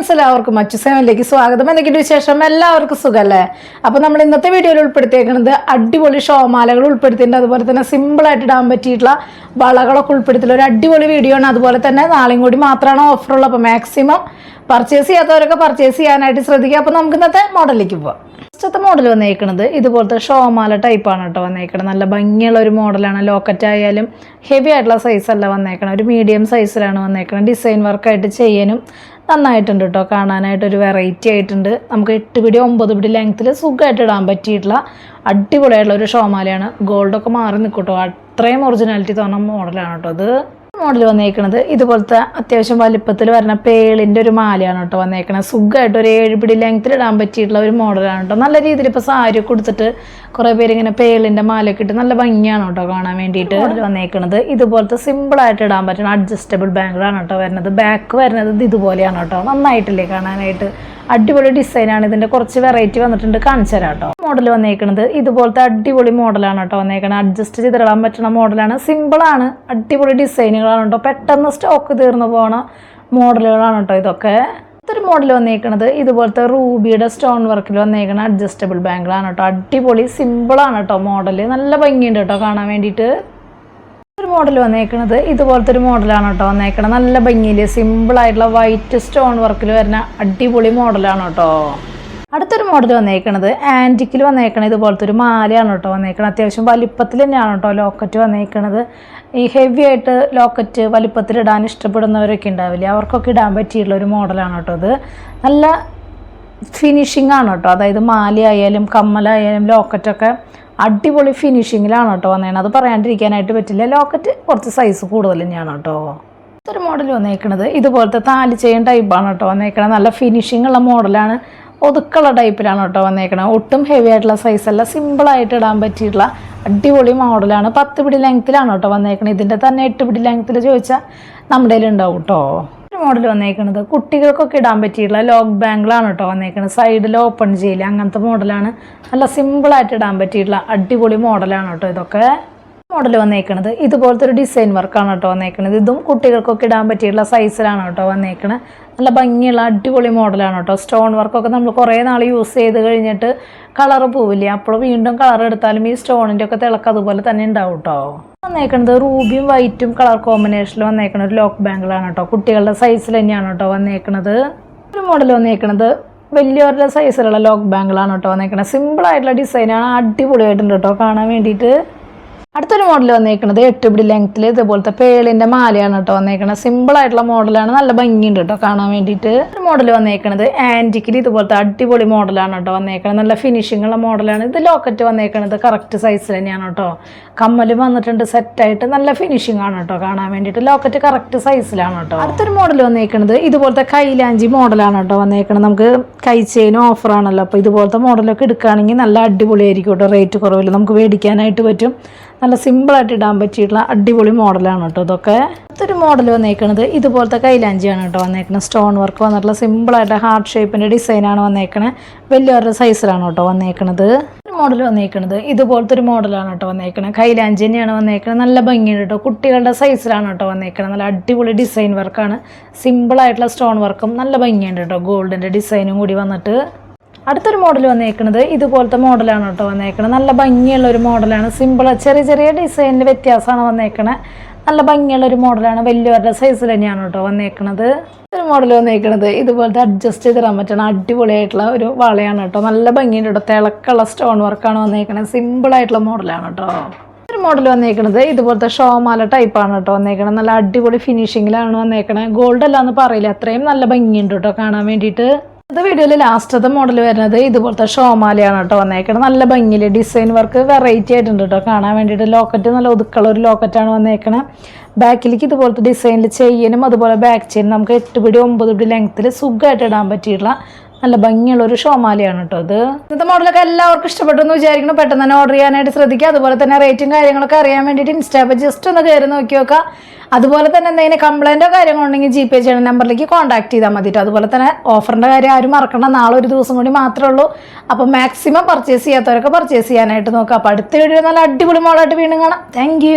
Friends എല്ലാവർക്കും മറ്റു സേവനിലേക്ക് സ്വാഗതം. എന്തൊക്കെയുണ്ട് വിശേഷം? എല്ലാവർക്കും സുഖമല്ലേ അപ്പോൾ നമ്മൾ ഇന്നത്തെ വീഡിയോയിൽ ഉൾപ്പെടുത്തിയേക്കുന്നത് അടിപൊളി ഷോമാലകൾ ഉൾപ്പെടുത്തിയിട്ടുണ്ട്. അതുപോലെ തന്നെ സിമ്പിളായിട്ട് ഇടാൻ പറ്റിയിട്ടുള്ള വളകളൊക്കെ ഉൾപ്പെടുത്തിയിട്ടുള്ള ഒരു അടിപൊളി വീഡിയോ ആണ്. അതുപോലെ തന്നെ നാളെയും കൂടി മാത്രമാണ് ഓഫറുള്ളത് അപ്പോൾ മാക്സിമം പർച്ചേസ് ചെയ്യാത്തവരൊക്കെ പർച്ചേസ് ചെയ്യാനായിട്ട് ശ്രദ്ധിക്കുക. അപ്പോൾ നമുക്ക് ഇന്നത്തെ മോഡലിലേക്ക് പോവാം. ഫസ്റ്റത്തെ മോഡൽ വന്നേക്കുന്നത് ഇതുപോലത്തെ ഷോമാല ടൈപ്പാണ് കേട്ടോ വന്നേക്കുന്നത് നല്ല ഭംഗിയുള്ള ഒരു മോഡലാണ് ലോക്കറ്റ് ആയാലും ഹെവി ആയിട്ടുള്ള സൈസല്ല വന്നേക്കണം ഒരു മീഡിയം സൈസിലാണ് വന്നേക്കുന്നത് ഡിസൈൻ വർക്കായിട്ട് ചെയ്യാനും നന്നായിട്ടുണ്ട് കേട്ടോ കാണാനായിട്ട് ഒരു വെറൈറ്റി ആയിട്ടുണ്ട്. നമുക്ക് എട്ട് പിടി ഒമ്പത് പിടി ലെങ്ത്തിൽ സുഖമായിട്ട് ഇടാൻ പറ്റിയിട്ടുള്ള അടിപൊളിയായിട്ടുള്ള ഒരു ഷോമാലയാണ്. ഗോൾഡൊക്കെ മാറി നിൽക്കും കേട്ടോ അത്രയും ഒറിജിനാലിറ്റി തോന്നുന്ന മോഡലാണ് കേട്ടോ അത് മോഡൽ വന്നേക്കണത്. ഇതുപോലത്തെ അത്യാവശ്യം വലിപ്പത്തിൽ വരുന്ന പേളിന്റെ ഒരു മാലയാണ് കേട്ടോ വന്നേക്കണത്. സുഖമായിട്ട് ഒരു ഏഴ് പിടി ലെങ്ത്തിൽ ഇടാൻ പറ്റിയിട്ടുള്ള ഒരു മോഡലാണ് കേട്ടോ. നല്ല രീതിയിൽ ഇപ്പോൾ സാരി കൊടുത്തിട്ട് കുറേ പേര് ഇങ്ങനെ പേളിന്റെ മാലയൊക്കെ ഇട്ട് നല്ല ഭംഗിയാണ് കേട്ടോ കാണാൻ വേണ്ടിയിട്ട്. മോഡൽ വന്നേക്കണത് ഇതുപോലത്തെ സിമ്പിളായിട്ട് ഇടാൻ പറ്റുന്ന അഡ്ജസ്റ്റബിൾ ബാങ്കിളാണ് കേട്ടോ വരുന്നത്. ബാക്ക് വരുന്നത് ഇതുപോലെയാണ് കേട്ടോ. നന്നായിട്ടില്ലേ കാണാനായിട്ട്? അടിപൊളി ഡിസൈനാണ് ഇതിന്റെ കുറച്ച് വെറൈറ്റി വന്നിട്ടുണ്ട്. കാണിച്ചു തരാം കേട്ടോ. മോഡൽ വന്നേക്കുന്നത് ഇതുപോലത്തെ അടിപൊളി മോഡലാണ് കേട്ടോ വന്നേക്കണത്. അഡ്ജസ്റ്റ് ചെയ്തിടാൻ പറ്റുന്ന മോഡലാണ് സിമ്പിളാണ് അടിപൊളി ഡിസൈനുകളാണ് കേട്ടോ. പെട്ടെന്ന് സ്റ്റോക്ക് തീർന്നു പോണ മോഡലുകളാണ് കേട്ടോ ഇതൊക്കെ. ഇതൊരു മോഡൽ വന്നേക്കുന്നത് ഇതുപോലത്തെ റൂബിയുടെ സ്റ്റോൺ വർക്കിൽ വന്നേക്കുന്ന അഡ്ജസ്റ്റബിൾ ബാങ്കിളാണ് കേട്ടോ. അടിപൊളി സിമ്പിളാണ് കേട്ടോ മോഡൽ നല്ല ഭംഗിയുണ്ട് കേട്ടോ കാണാൻ വേണ്ടിയിട്ട്. മോഡൽ വന്നേക്കണത് ഇതുപോലത്തെ ഒരു മോഡലാണ് കേട്ടോ വന്നേക്കണത്. നല്ല ഭംഗിയിൽ സിമ്പിളായിട്ടുള്ള വൈറ്റ് സ്റ്റോൺ വർക്കിൽ വരുന്ന അടിപൊളി മോഡലാണ് കേട്ടോ. അടുത്തൊരു മോഡൽ വന്നേക്കണത് ആന്റിക്കിൽ വന്നേക്കണത് ഇതുപോലത്തെ ഒരു മാലയാണ് കേട്ടോ വന്നേക്കണത്. അത്യാവശ്യം വലിപ്പത്തിൽ തന്നെയാണ് കേട്ടോ ലോക്കറ്റ് വന്നേക്കണത്. ഈ ഹെവി ആയിട്ട് ലോക്കറ്റ് വലിപ്പത്തിൽ ഇടാൻ ഇഷ്ടപ്പെടുന്നവരൊക്കെ ഉണ്ടാവില്ലേ അവർക്കൊക്കെ ഇടാൻ പറ്റിയിട്ടുള്ള ഒരു മോഡലാണ് കേട്ടോ ഇത്. നല്ല ഫിനിഷിംഗ് ആണ് കേട്ടോ. അതായത് മാലയായാലും കമ്മലായാലും ലോക്കറ്റൊക്കെ അടിപൊളി ഫിനിഷിങ്ങിലാണ് കേട്ടോ വന്നേ അത് പറയാണ്ടിരിക്കാനായിട്ട് പറ്റില്ല. ലോക്കറ്റ് കുറച്ച് സൈസ് കൂടുതൽ തന്നെയാണ് കേട്ടോ. ഒരു മോഡൽ വന്നേക്കണത്. ഇതുപോലത്തെ താലി ചെയിൻ ടൈപ്പാണ് കേട്ടോ വന്നേക്കണത്. നല്ല ഫിനിഷിംഗ് ഉള്ള മോഡലാണ് ഒതുക്കുള്ള ടൈപ്പിലാണ് കേട്ടോ വന്നേക്കണത്. ഒട്ടും ഹെവി ആയിട്ടുള്ള സൈസ് അല്ല. സിമ്പിളായിട്ട് ഇടാൻ പറ്റിയിട്ടുള്ള അടിപൊളി മോഡലാണ് പത്ത് പിടി ലെങ്ത്തിലാണ് കേട്ടോ വന്നേക്കണത്. ഇതിന്റെ തന്നെ എട്ട് പിടി ലെങ്ത്തിൽ ചോദിച്ചാൽ നമ്മുടെ ഉണ്ടാവും കേട്ടോ. മോഡൽ വന്നേക്കണത്. കുട്ടികൾക്കൊക്കെ ഇടാൻ പറ്റിയിട്ടുള്ള ലോക്ക് ബാങ്കിളാണ് കേട്ടോ വന്നേക്കുന്നത് സൈഡിൽ ഓപ്പൺ ചെയ്യില്ല അങ്ങനത്തെ മോഡലാണ് നല്ല സിമ്പിളായിട്ട് ഇടാൻ പറ്റിയിട്ടുള്ള അടിപൊളി മോഡലാണ് കേട്ടോ ഇതൊക്കെ. മോഡൽ വന്നേക്കണത്. ഇതുപോലത്തെ ഒരു ഡിസൈൻ വർക്കാണ് കേട്ടോ വന്നേക്കണത്. ഇതും കുട്ടികൾക്കൊക്കെ ഇടാൻ പറ്റിയിട്ടുള്ള സൈസിലാണ് കേട്ടോ വന്നേക്കണത്. നല്ല ഭംഗിയുള്ള അടിപൊളി മോഡലാണ് കേട്ടോ. സ്റ്റോൺ വർക്കൊക്കെ നമ്മൾ കുറേ നാൾ യൂസ് ചെയ്ത് കഴിഞ്ഞിട്ട് കളർ പോവില്ല? അപ്പോൾ വീണ്ടും കളർ എടുത്താലും ഈ സ്റ്റോണിന്റെ ഒക്കെ തിളക്കം അതുപോലെ തന്നെ ഉണ്ടാവും കേട്ടോ. വന്നേക്കണത് റൂബിയും വൈറ്റും കളർ കോമ്പിനേഷനിൽ വന്നേക്കണ ഒരു ലോക്ക് ബാങ്കിളാണ് കേട്ടോ. കുട്ടികളുടെ സൈസിൽ തന്നെയാണ് കേട്ടോ വന്നേക്കണത്. ഒരു മോഡൽ വന്നേക്കണത് വലിയവരുടെ സൈസിലുള്ള ലോക്ക് ബാങ്കിളാണ് കേട്ടോ സിമ്പിൾ ആയിട്ടുള്ള ഡിസൈനാണ് അടിപൊളിയായിട്ടുണ്ട് കേട്ടോ. കാണാൻ വേണ്ടിയിട്ട്. അടുത്തൊരു മോഡൽ വന്നേക്കുന്നത് എട്ട് പിടി ലെങ്ത്തിൽ ഇതുപോലത്തെ പേളിന്റെ മാലയാണ് കേട്ടോ വന്നേക്കുന്നത് സിമ്പിൾ ആയിട്ടുള്ള മോഡലാണ് നല്ല ഭംഗിയുണ്ട് കേട്ടോ കാണാൻ വേണ്ടിയിട്ട്. ഒരു മോഡൽ വന്നേക്കുന്നത് ആന്റിക്കിൽ ഇതുപോലത്തെ അടിപൊളി മോഡലാണ് കേട്ടോ വന്നേക്കുന്നത് നല്ല ഫിനിഷിംഗ് ഉള്ള മോഡലാണ് ഇത് ലോക്കറ്റ് വന്നേക്കുന്നത് കറക്റ്റ് സൈസിൽ തന്നെയാണ് കേട്ടോ. കമ്മലും വന്നിട്ടുണ്ട് സെറ്റായിട്ട് നല്ല ഫിനിഷിംഗ് ആണ് കേട്ടോ കാണാൻ വേണ്ടിയിട്ട്. ലോക്കറ്റ് കറക്റ്റ് സൈസിലാണ് കേട്ടോ. അടുത്തൊരു മോഡൽ വന്നേക്കുന്നത് ഇതുപോലത്തെ കൈലാഞ്ചി മോഡലാണ് കേട്ടോ വന്നേക്കുന്നത് നമുക്ക് കൈ ചെയിൻ ഓഫറാണല്ലോ അപ്പോൾ ഇതുപോലത്തെ മോഡലൊക്കെ എടുക്കുകയാണെങ്കിൽ നല്ല അടിപൊളിയായിരിക്കും കേട്ടോ. റേറ്റ് കുറവില്ല. നമുക്ക് മേടിക്കാനായിട്ട് പറ്റും. നല്ല സിമ്പിളായിട്ട് ഇടാൻ പറ്റിയിട്ടുള്ള അടിപൊളി മോഡലാണ് കേട്ടോ ഇതൊക്കെ. അടുത്തൊരു മോഡൽ വന്നേക്കണത് ഇതുപോലത്തെ കൈലാഞ്ചിയാണ് കേട്ടോ വന്നേക്കുന്നത് സ്റ്റോൺ വർക്ക് വന്നിട്ടുള്ള സിമ്പിളായിട്ട് ഹാർട്ട് ഷേപ്പിന്റെ ഡിസൈനാണ് വന്നേക്കണത് വലിയൊരു സൈസിലാണ് കേട്ടോ വന്നേക്കണത്. ഒരു മോഡൽ വന്നേക്കുന്നത് ഇതുപോലത്തെ ഒരു മോഡലാണ് കേട്ടോ വന്നേക്കുന്നത് കൈലാഞ്ചി തന്നെയാണ് വന്നേക്കുന്നത് നല്ല ഭംഗിയുണ്ട് കേട്ടോ കുട്ടികളുടെ സൈസിലാണ് കേട്ടോ വന്നേക്കുന്നത് നല്ല അടിപൊളി ഡിസൈൻ വർക്കാണ് സിമ്പിളായിട്ടുള്ള സ്റ്റോൺ വർക്കും നല്ല ഭംഗിയുണ്ട് കേട്ടോ ഗോൾഡിന്റെ ഡിസൈനും കൂടി വന്നിട്ട്. അടുത്തൊരു മോഡൽ വന്നേക്കുന്നത് ഇതുപോലത്തെ മോഡലാണ് കേട്ടോ വന്നേക്കുന്നത് നല്ല ഭംഗിയുള്ള ഒരു മോഡലാണ് സിമ്പിൾ ചെറിയ ചെറിയ ഡിസൈനിൽ വ്യത്യാസമാണ് വന്നേക്കുന്നത് നല്ല ഭംഗിയുള്ള ഒരു മോഡലാണ് വലിയവരുടെ സൈസിൽ തന്നെയാണ് കേട്ടോ വന്നേക്കുന്നത് ഒരു മോഡൽ വന്നേക്കുന്നത് ഇതുപോലത്തെ അഡ്ജസ്റ്റ് ചെയ്തിടാൻ പറ്റണ അടിപൊളിയായിട്ടുള്ള ഒരു വളയാണ് കേട്ടോ. നല്ല ഭംഗിയുണ്ട് കേട്ടോ. തിളക്കുള്ള സ്റ്റോൺ വർക്കാണ് വന്നേക്കണത് സിമ്പിളായിട്ടുള്ള മോഡലാണ് കേട്ടോ. ഒരു മോഡൽ വന്നേക്കുന്നത് ഇതുപോലത്തെ ഷോമാല ടൈപ്പാണ് കേട്ടോ വന്നേക്കണത് നല്ല അടിപൊളി ഫിനിഷിങ്ങിലാണ് വന്നേക്കണത് ഗോൾഡ് അല്ലാന്ന് പറയില്ല. അത്രയും നല്ല ഭംഗിയുണ്ട് കേട്ടോ കാണാൻ വേണ്ടിയിട്ട്. ഇത് വീഡിയോയിൽ ലാസ്റ്റത്തെ മോഡൽ വരുന്നത് ഇതുപോലത്തെ ഷോമാലയാണ് കേട്ടോ വന്നേക്കണം നല്ല ഭംഗിയിൽ ഡിസൈൻ വർക്ക് വെറൈറ്റി ആയിട്ടുണ്ട് കേട്ടോ. കാണാൻ വേണ്ടിയിട്ട് ലോക്കറ്റ് നല്ല ഒതുക്കുള്ള ഒരു ലോക്കറ്റാണ് വന്നേക്കണം. ബാക്കിലേക്ക് ഇതുപോലത്തെ ഡിസൈനിൽ ചെയ്യാനും അതുപോലെ ബാക്ക് ചെയിൻ നമുക്ക് എട്ട് പിടി ഒമ്പത് പിടി ലെങ്ത്തിൽ സുഖമായിട്ട് ഇടാൻ പറ്റിയിട്ടുള്ള നല്ല ഭംഗിയുള്ള ഒരു ഷോമാലയാണ് കേട്ടോ അത്. ഇന്നത്തെ മോഡലൊക്കെ എല്ലാവർക്കും ഇഷ്ടപ്പെട്ടു എന്ന് വിചാരിക്കണം പെട്ടെന്ന് തന്നെ ഓർഡർ ചെയ്യാനായിട്ട് ശ്രദ്ധിക്കുക. അതുപോലെ തന്നെ റേറ്റും കാര്യങ്ങളൊക്കെ അറിയാൻ വേണ്ടിയിട്ട് ഇൻസ്റ്റാപ്പ് ജസ്റ്റ് ഒന്ന് കയറി നോക്കി നോക്കുക. അതുപോലെ തന്നെ എന്തെങ്കിലും കംപ്ലൈന്റോ കാര്യങ്ങളോ ഉണ്ടെങ്കിൽ ജി പേ ചെയ്യുന്ന നമ്പറിലേക്ക് കോൺടാക്ട് ചെയ്താൽ മതി. അതുപോലെ തന്നെ ഓഫറിന്റെ കാര്യം ആരും മറക്കണ്ട. നാളെ ഒരു ദിവസം കൂടി മാത്രമേ ഉള്ളൂ. അപ്പോൾ മാക്സിമം പർച്ചേസ് ചെയ്യാത്തവരൊക്കെ പർച്ചേസ് ചെയ്യാനായിട്ട് നോക്കുക. അപ്പോൾ അടുത്ത വീഡിയോ നല്ല അടിപൊളി മോളായിട്ട് വീണ്ടും കാണാം. താങ്ക്